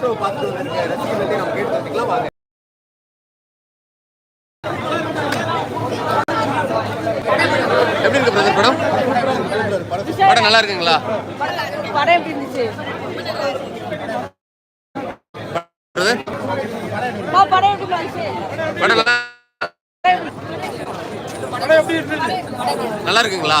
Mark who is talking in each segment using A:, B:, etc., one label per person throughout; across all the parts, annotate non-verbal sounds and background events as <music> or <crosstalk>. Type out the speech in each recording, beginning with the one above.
A: Show பார்த்துட்டு வந்திருக்க ரசிகர்கள்ட்ட நம்ம கேட்டு தெரிஞ்சுக்கலாம் வாங்க எப்படி இருக்கு பிரதர் படம் படம் நல்லா இருக்குங்களா
B: படம் எப்படி இருந்துச்சு
A: பிரதர்
B: அம்மா, படம் எப்படி இருந்துச்சு
A: படம் நல்லா நல்லா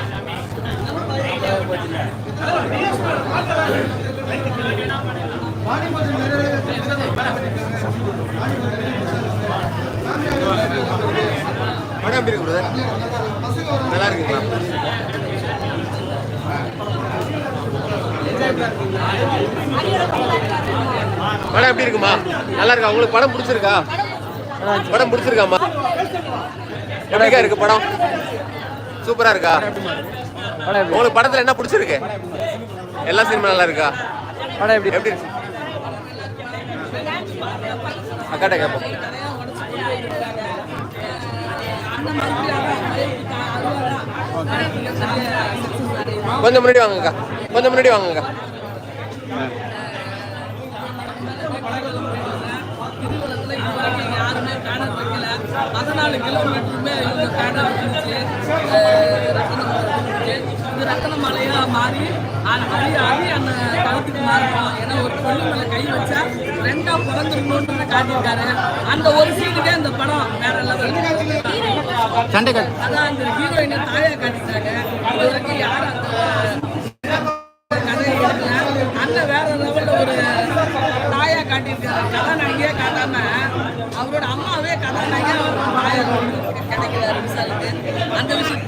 A: படம் எப்படி இருக்கு பிரதர் நல்லா இருக்குங்களா படம் எப்படி இருக்குமா? நல்லா இருக்கா? உங்களுக்கு படம் பிடிச்சிருக்கா? படம் பிடிச்சிருக்காமா? எப்படிக்கா இருக்கு படம்? சூப்பரா இருக்கா? உங்களுக்கு படத்துல என்ன பிடிச்சிருக்கு? எல்லா சினிமா நல்லா இருக்கா?
C: படம் எப்படி?
A: எப்படி? இருக்கு அக்காட்ட கேட்போம் கொஞ்சம் முன்னாடி வாங்கக்கா கொஞ்சம் முன்னாடி வாங்கக்கா
D: பதினாலு கிலோமீட்டருமே இவங்க பேடா இது ரத்தன மலையா மாறி அது அடி அடி அந்த களத்துக்கு மாறணும். ஏன்னா ஒரு பொண்ணு மேல கை வச்சா ரெண்டா பிறந்துருக்கணும்னு காட்டியிருக்காரு. அந்த ஒரு சீனுக்கே அந்த படம் வேற லெவல். அதான் அந்த ஹீரோயினை தாயா காட்டிட்டாங்க. இது வரைக்கும் யாரும் அந்த எடுக்கல அண்ணன் வேற லெவல்ல ஒரு தாயா காட்டியிருக்காரு. கதாநாயகியே காட்டாம அவரோட அம்மாவே கதாநாயகியா தாயா கிடைக்கிறாரு விசாலுக்கு அந்த விஷயம்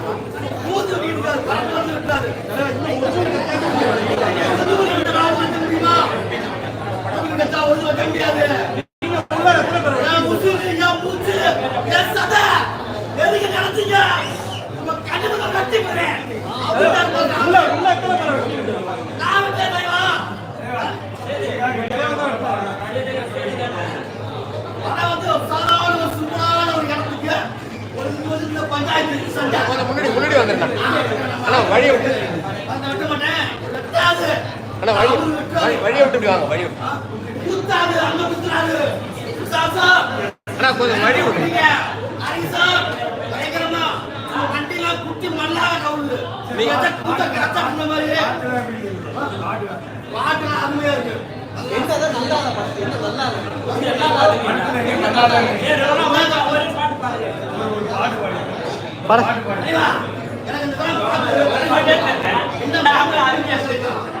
D: முன்னாடி அது வந்து நேச்சுரலா இருக்கு விட்டு அது ஒரே ஒரு கண்டென்ட் என்னன்னா சரி.
A: கொஞ்சம் முன்னாடி முன்னாடி வந்துருந்தேன் அண்ணா அண்ணா வழி வழி விட்டு அண்ணா கொஞ்சம் வழி விட்டு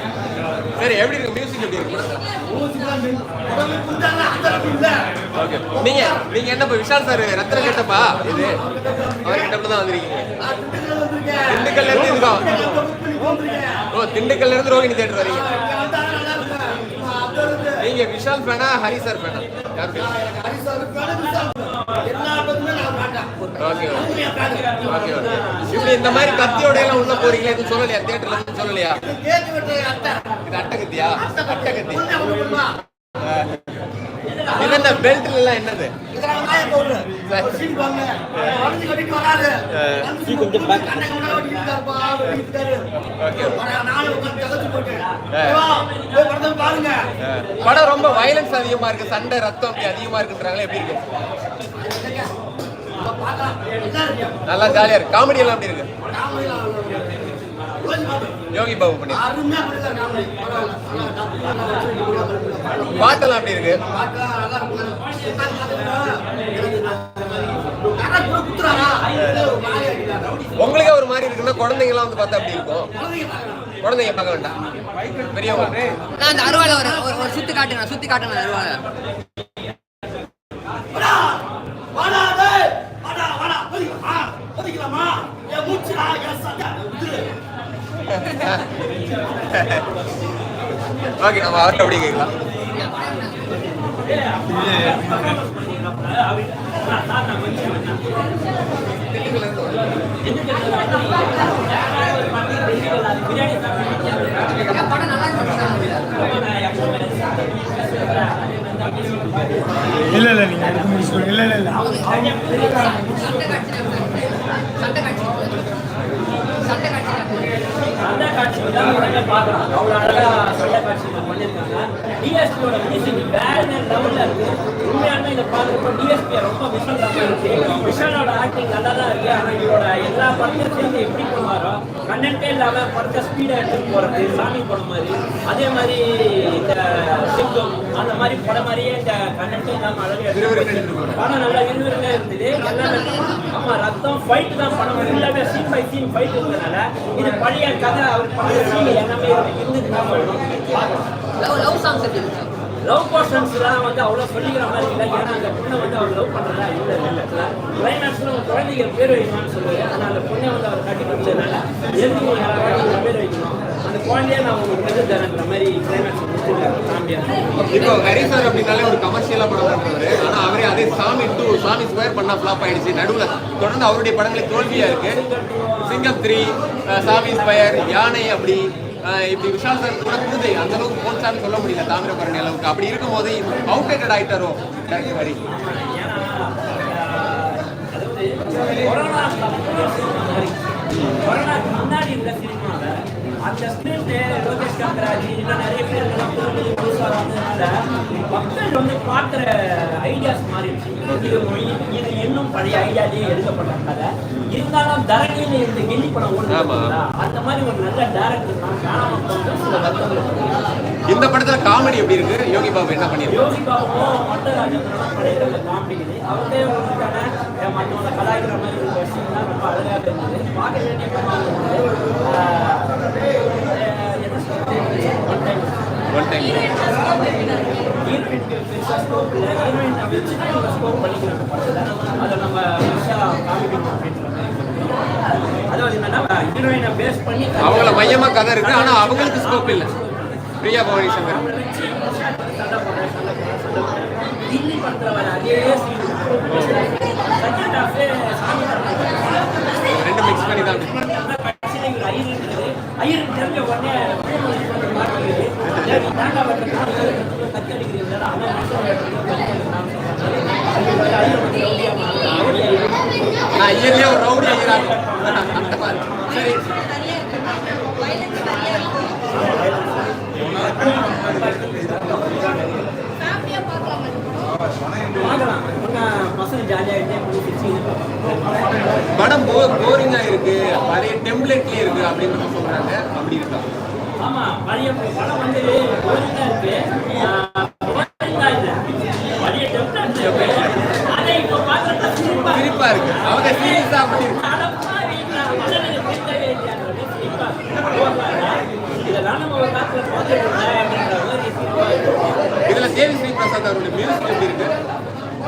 A: சரி எப்படி இருக்கு? மியூசிக் எப்படி இருக்கு? நீங்க நீங்க என்ன விஷால் சார் ரத்தன கேட்டப்பா? இது. அவர் கிட்டப்ப திண்டுக்கல்ல இருந்து இருக்கோம் ஓ திண்டுக்கல்ல இருந்து ரோஹிணி தேட்டர் வரீங்க. நீங்க விஷால் ஃபேனா ஹரி சார் ஃபேனா யார் ஓகே ஓகே. ஓகே இப்படி இந்த மாதிரி கத்தியோட எல்லாம் உள்ள போறீங்களா எதுவும் சொல்லலையா? தியேட்டர்ல எதுவும் சொல்லலையா? இது அட்டகத்தியா? அட்டகத்தி. இது என்ன பெல்ட்ல எல்லாம் என்னது? படம் ரொம்ப வயலன்ஸ் அதிகமா இருக்கு சண்டை ரத்தம் அதிகமா இருக்குன்றாங்களே எப்படி இருக்கு? நல்லா ஜாலியா இருக்கு. காமெடி எல்லாம் எப்படி இருக்கு? யோகி பாபு பண்ணி பாட்டெல்லாம் எப்படி இருக்கு? உங்களுக்கே ஒரு மாதிரி இருக்குன்னா குழந்தைங்க எல்லாம் வந்து பார்த்தா அப்படி இருக்கும்? குழந்தைங்க பார்க்க வேண்டாம். பெரியவங்க.
E: நான் அந்த அருவாளை ஒரு ஒரு- ஒரு சுத்தி காட்டுங்க சுத்தி காட்டுங்க அருவாளை. <laughs>
A: ஓகே நம்ம அவர்கிட்ட அப்படி கேட்கலாம்.
C: இல்ல இல்ல நீங்க எடுத்து முடிச்சு இல்ல இல்ல இல்ல
E: சண்டை காட்சி சண்டை காட்சி
F: அந்த காட்சி வந்து உடனே பார்க்கலாம். அவ்வளோ அழகா சண்டை காட்சி பண்ணியிருக்காங்க டிஎஸ்பியோட மியூசிக் வேற லெவலில் இருக்கு? விஷாலோட ஆக்டிங் நல்லா தான் இருக்கு இவரோட எல்லா படத்தையும் சேர்ந்து எப்படி பண்ணுவாரோ கண்டென்ட்டே இல்லாமல் படத்தை ஸ்பீடாக எடுத்துட்டு போகிறது சாமி படம் மாதிரி. அதே மாதிரி இந்த சிங்கம் அந்த மாதிரி படம் மாதிரியே இந்த கண்டென்ட்டே இல்லாமல் அழகாக எடுத்துட்டு போறாரு. படம் நல்லா இருந்தது. ஆமா ரத்தம் ஃபைட் தான் படம் எல்லாமே சீன் பை சீன் ஃபைட் இருந்ததுனால இது பழைய கதை அவர் பழைய சீன் எல்லாமே இருந்தது தான்
E: லவ் லவ் சாங்ஸ் எப்படி இருக்கு?
F: லவ் போர்ஷன்ஸ்லாம் வந்து அவ்வளோ சொல்லிக்கிற மாதிரி இல்லை. ஏன்னா அந்த பொண்ணை வந்து அவர் லவ் பண்ணுறதா இல்லை இல்லை கிளைமேக்ஸில் உங்கள் குழந்தைங்க பேர் வைக்கணும்னு சொல்லுவாரு. ஆனால் அந்த பொண்ணை வந்து அவர் கட்டி கொடுத்ததுனால எதுக்கு நீங்கள் யாராவது உங்க பேர் வைக்கணும்? அந்த குழந்தைய நான் உங்களுக்கு எது தரேன்ற மாதிரி கிளைமேக்ஸ் கொடுத்துருக்காங்க ஃபேமிலியாக
A: இப்போ ஹரி சார் அப்படின்னாலே ஒரு கமர்ஷியலாக படம் பண்ணுறாரு ஆனால் அவரே அதே சாமி டூ சாமி ஸ்கொயர் பண்ணால் ஃப்ளாப் ஆயிடுச்சு. நடுவில் தொடர்ந்து அவருடைய படங்களே தோல்வியாக இருக்கு. சிங்கம் த்ரீ சாமி ஸ்கொயர் யானை அப்படி இப்படி விஷால் சார் கூட குருதை அந்த அளவுக்கு போன்சான்னு சொல்ல முடியல. தாமிரபரணி அளவுக்கு. அப்படி இருக்கும்போது அவுடேட்டட் ஆயிட்டாரோ? டேரக்டர் ஹரி
F: கொரோனா முன்னாடி இருந்த சினிமாவில் அந்த ஸ்கிரிப்ட் லோகேஷ் கங்கராஜ் இன்னும் நிறைய பேர் புதுசாக வந்ததுனால மக்கள் வந்து பார்க்குற ஐடியாஸ் மாறிடுச்சு இது இது இன்னும் பழைய ஐடியாலேயே எடுக்கப்பட்ட கதை இருந்தாலும் தரணியில் இருந்த கெல்லி படம் ஓடுது? அந்த மாதிரி ஒரு நல்ல டேரக்டர் தான் காணாம போன சில வருத்தங்கள்.
A: இந்த படத்துல காமெடி எப்படி இருக்கு? யோகி பாபு என்ன பண்ணிருக்காரு
F: யோகி பாபுவும் ராஜேந்திரனும் படையில காமெடிக்குது அவரே ஒன்றுக்கான மற்றவங்க கலாய்க்கிற மாதிரி ஒரு விஷயம்லாம் ரொம்ப அழகாக இருந்தது பார்க்க வேண்டிய படம் இருந்தது. ஆஹ் ஆஹ் என்ன சொல்றது? One time.
A: ஒன் டைம்
F: ஹீரோயினுக்கு பெருசா scope இல்லை. ஹீரோயின் வச்சு தான் இவங்க scope ஒன் டைம் அதை நம்ம அதாவது என்னன்னா ஹீரோயினை பேஸ் பண்ணி
A: அவங்கள மையமா கதை இருக்கு ஆனா அவங்களுக்கு ஸ்கோப் இல்ல. பிரியா பவானி சங்கர். ரெண்டு மிக்ஸ் பண்ணி தான்
F: ஐயர் ஐயருக்கு தெரிஞ்ச உடனே மாட்டிக்கிது.
A: நான் ஒரு ரவுடி சரி
F: பசங்க ஜாலியாகிட்டே போய்
A: படம் போ போரிங்கா இருக்கு. பழைய டெம்ப்ளேட்லயே இருக்கு அப்படின்னு சொல்றாங்க. அப்படி இருக்காங்க
F: ஆமா பழைய படம் வந்து இருக்கு. சிரிப்பா இருக்கு.
A: அவங்க சீரியஸா அப்படி. இதுல தேவி ஸ்ரீ பிரசாத் அவருடைய மியூசிக் எப்படி இருக்கு?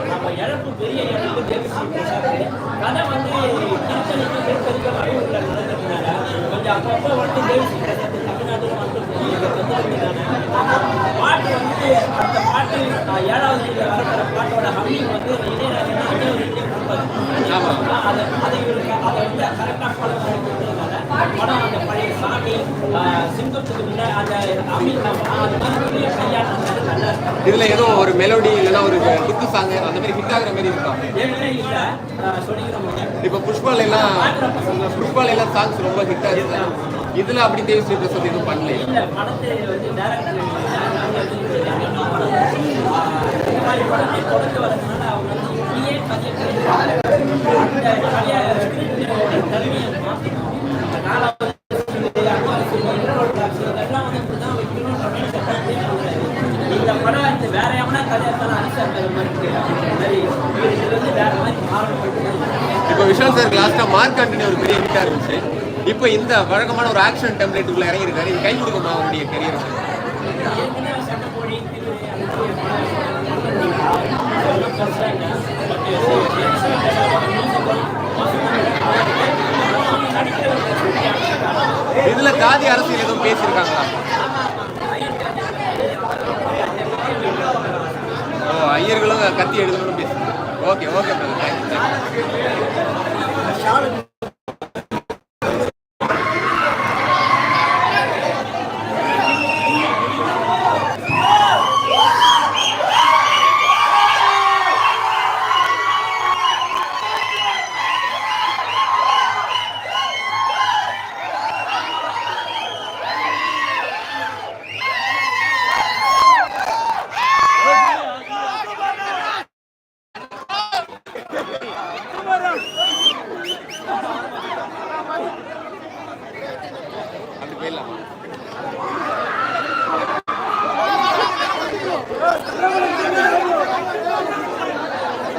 F: நம்ம இழப்பு பெரிய இழப்பு தேவிஸ்ரீ பிரசாத் கதை வந்து திருத்தணிக்கு திருப்பதிக்கு வடூரில் நடந்ததுனால கொஞ்சம் அப்பப்போ வந்து தேவிஸ்ரீ பிரசாத் பாட்டு வந்து அந்த பாட்டு ஆஹ், ஏழாவது வரக்கிற பாட்டோட ஹம்மிங் வந்து இளையராஜா அஞ்சாவது வீட்டிலே கொடுப்பாரு ஆஹ், அதை அதை இவருக்கு அதை வந்து கரெக்டாக ஃபாலோ பண்ணி கொடுத்ததுனால படம் அந்த பழைய சாமி சிங்கத்துக்கு முன்ன அந்த ஹம்மிங் அந்த மாதிரி நல்லா
A: இதுல ஏதோ ஒரு மெலோடி இல்லைன்னா ஒரு குத்து சாங் அந்த மாதிரி ஹிட் ஆகுற மாதிரி இருக்கா? இப்ப புஷ்பால எல்லாம் புஷ்பால எல்லாம் சாங்ஸ் ரொம்ப ஹிட் ஆகுது இதுல அப்படி தேவி ஸ்ரீ பிரசாத் எதுவும் பண்ணல
F: வேற எவனா கதை எடுத்தாலும் அரிசா தர மாதிரி இது வந்து வேற மாதிரி மாறப்பட்டு
A: இப்போ விஷால் சார் லாஸ்டா மார்க் ஆண்டனி ஒரு பெரிய ஹிட்டா இருந்துச்சு. இப்போ இந்த வழக்கமான ஒரு ஆக்ஷன் டெம்ப்ளேட்டுக்குள்ள இறங்கி இருக்காரு இது கை கொடுக்குமா அவருடைய
F: கரியர்
A: இதுல காதி அரசியல் எதுவும் பேசியிருக்காங்களா? ஓ ஐயர்களும் கத்தி எடுக்கணும்னு பேசுறாங்க ஓகே ஓகே பிரதர் தேங்க்யூ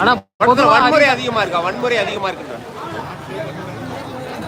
G: ஆனா
A: வன்முறை அதிகமா இருக்கா? வன்முறை அதிகமா இருக்குங்க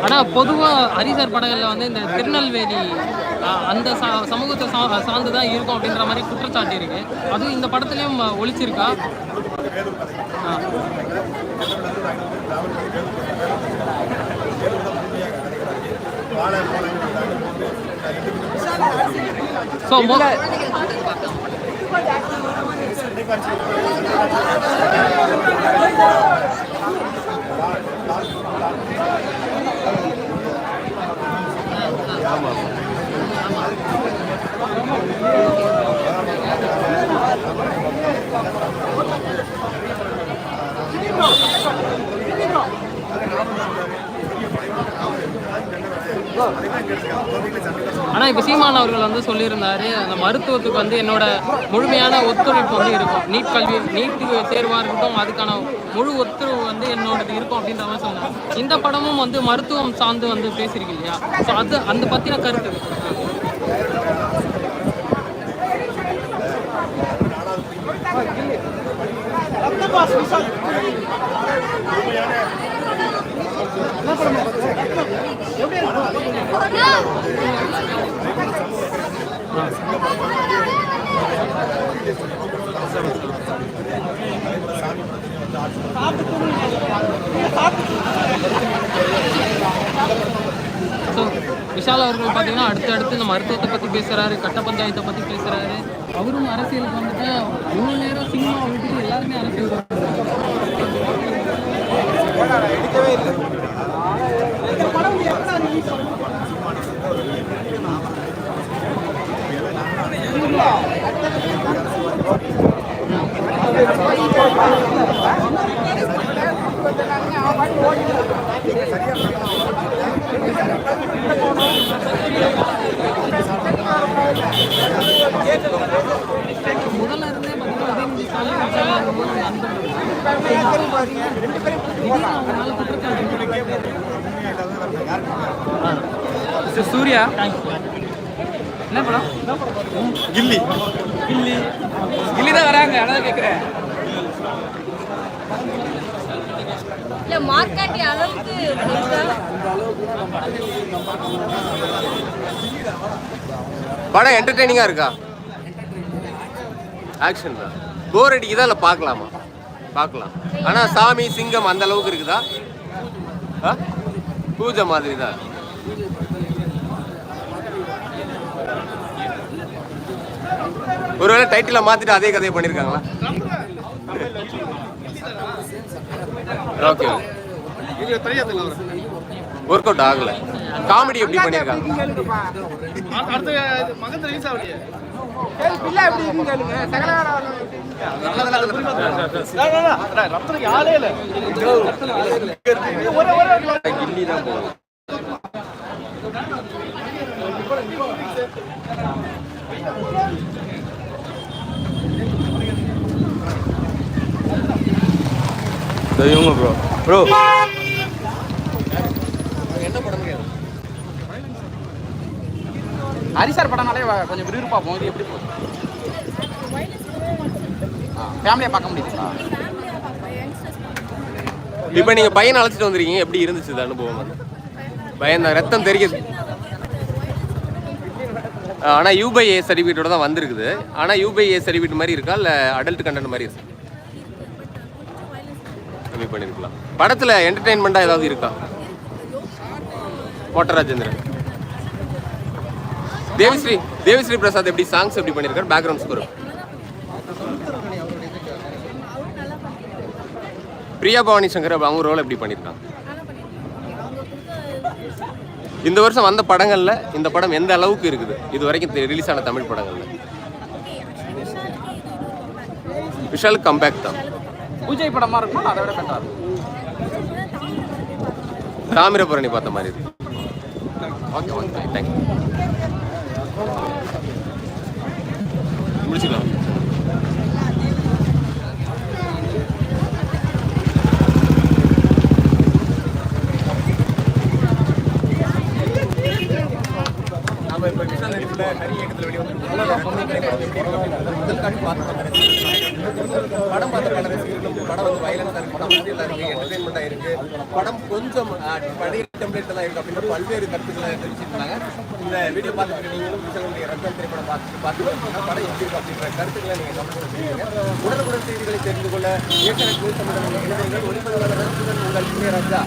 G: ஆனா பொதுவா ஹரிசர் படங்கள்ல வந்து இந்த திருநெல்வேலி அந்த சமூகத்தை சா- சார்ந்து தான் இருக்கும் அப்படின்ற மாதிரி குற்றச்சாட்டு இருக்கு அதுவும் இந்த படத்துலயும் ஒழிச்சிருக்கா ஒளிச்சிருக்கா ஆ. ஸோ ஆனால் இப்போ சீமான் அவர்கள் வந்து சொல்லியிருந்தாரு அந்த மருத்துவத்துக்கு வந்து என்னோட முழுமையான ஒத்துழைப்பு வந்து இருக்கும். நீட் கல்வி நீட் தேர்வாக இருக்கட்டும் அதுக்கான முழு ஒத்துழைப்பு வந்து என்னோடது இருக்கும் அப்படின்ற மாதிரி சொன்னாங்க. இந்த படமும் வந்து மருத்துவம் சார்ந்து வந்து பேசியிருக்கு இல்லையா? ஸோ அது அந்த பற்றின கருத்து. ஸோ விஷால் அவர்கள் பார்த்தீங்கன்னா அடுத்து அடுத்து இந்த மருத்துவத்தை பற்றி பேசுகிறாரு கட்ட பஞ்சாயத்தை பற்றி பேசுகிறாரு அவரும் அரசியலுக்கு வந்துட்டு இவ்வளோ நேரம் சினிமா விட்டுட்டு எல்லாருமே அரசியல் முதல்ல இருந்தே பார்த்தீங்கன்னா
C: சூர்யா.
G: என்ன படம்?
C: கில்லி. கில்லி. கில்லி தான் வராங்க அதான் கேட்குறேன்
B: இல்ல மார்க்காட்டி அளவுக்கு?
A: படம் என்டர்டெய்னிங்கா இருக்கா? ஆக்ஷன் தான். போர் அடிக்குதா இல்லை பார்க்கலாமா? பார்க்கலாம். ஆனா சாமி சிங்கம் அந்த அளவுக்கு இருக்குதா? ஆ? பூஜை மாதிரி தான் ஒருவேளை டைட்டில மாத்திட்டு அதே கதையை பண்ணிருக்காங்களா? ஓகே ஒர்க் அவுட் ஆகல. காமெடி எப்படி
C: இல்லை
A: கில்லி தான்
C: இவங்க ப்ரோ ப்ரோ
A: என்ன படம்
H: ஹரிசார் படம்னாலே கொஞ்சம் விறுவிறுப்பா போகும் இது எப்படி போகுது? ஃபேமிலியாக பார்க்க முடியுதுங்களா
A: இப்போ நீங்க பையனை அழைச்சிட்டு வந்திருக்கீங்க. எப்படி இருந்துச்சு இந்த அனுபவம்? வந்து பயந்த ரத்தம் தெரியுது. ஆனா யூபை ஏ சர்டிஃபிகேட்டோட தான் வந்திருக்குது. ஆனா யூபை ஏ சர்டிஃபிகேட் மாதிரி இருக்கா? இல்ல அடல்ட் கண்டென்ட் மாதிரி இருக்கு? கம்மி பண்ணிருக்கலாம் படத்துல என்டர்டெயின்மெண்டா ஏதாவது இருக்கா? கோட்டராஜேந்திரன் தேவிஸ்ரீ தேவிஸ்ரீ பிரசாத் எப்படி சாங்ஸ் எப்படி பண்ணியிருக்காரு பேக்ரவுண்ட் ஸ்கோர் பிரியா பவானி சங்கர் அவங்க ரோல் எப்படி பண்ணியிருக்காங்க இந்த வருஷம் வந்த படங்கள்ல இந்த படம் எந்த அளவுக்கு இருக்குது? இது வரைக்கும் ரிலீஸ் ஆன தமிழ் படங்கள்ல. விஷாலுக்கு கம்பேக் தான்.
H: பூஜை படமாக இருக்குமா? அதை விட பெட்டராக இருக்கும்.
A: தாமிரபரணி பார்த்த மாதிரி இருக்கு. ஓகே ஓகே தேங்க்யூ முடிச்சுக்கலாம். நாம இப்போ விஷால் நடிப்புல கரி இயக்கத்தில் படம் பார்த்த பல ரசிகர்களும் படம் வந்து வயலன்ஸாக இருக்கு படம் வந்து எல்லாருமே என்டர்டைன்மெண்ட்டாக இருக்கு. படம் கொஞ்சம் பழைய டெம்ப்ளேட் எல்லாம் இருக்கு. அப்படின்ற பல்வேறு கருத்துக்களை தெரிவிச்சிருந்தாங்க. இந்த வீடியோ பார்த்துட்டு நீங்களும் விஷாலுடைய ரத்தம் திரைப்படம் பார்த்துட்டு பார்த்துட்டு படம் எப்படி இருக்கு அப்படின்ற கருத்துக்களை நீங்கள் கமெண்ட் பண்ணுவீங்க உடனுக்குடன் செய்திகளை தெரிந்து கொள்ள இயக்குனர் தமிழக இளைஞர்கள் ஒளிப்பதிவாளர் உங்கள் இளையராஜா